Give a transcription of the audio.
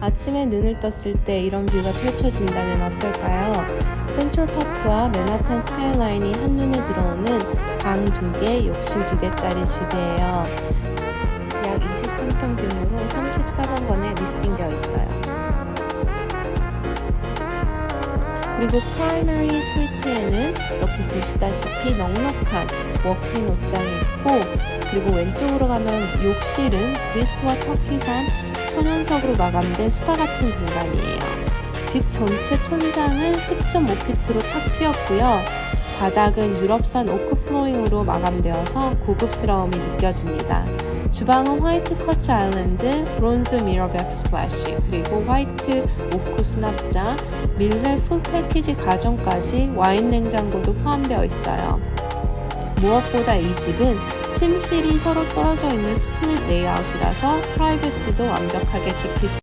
아침에 눈을 떴을 때 이런 뷰가 펼쳐진다면 어떨까요? 센트럴파크와 맨하탄 스카이라인이 한눈에 들어오는 방 2개, 욕실 2개짜리 집이에요. 약 23평 규모로 34번권에 리스팅되어 있어요. 그리고 프라이머리 스위트에는 이렇게 보시다시피 넉넉한 워크인 옷장이 있고 그리고 왼쪽으로 가면 욕실은 그리스와 터키산 천연석으로 마감된 스파 같은 공간이에요. 집 전체 천장은 10.5피트로 탁 트였고요. 바닥은 유럽산 오크 플로잉으로 마감되어서 고급스러움이 느껴집니다. 주방은 화이트 커츠 아일랜드, 브론즈 미러 백 스플래시, 그리고 화이트 오크 수납장, 밀레 풀 패키지 가전까지 와인 냉장고도 포함되어 있어요. 무엇보다 이 집은 침실이 서로 떨어져 있는 스플릿 레이아웃이라서 프라이버시도 완벽하게 지킬 수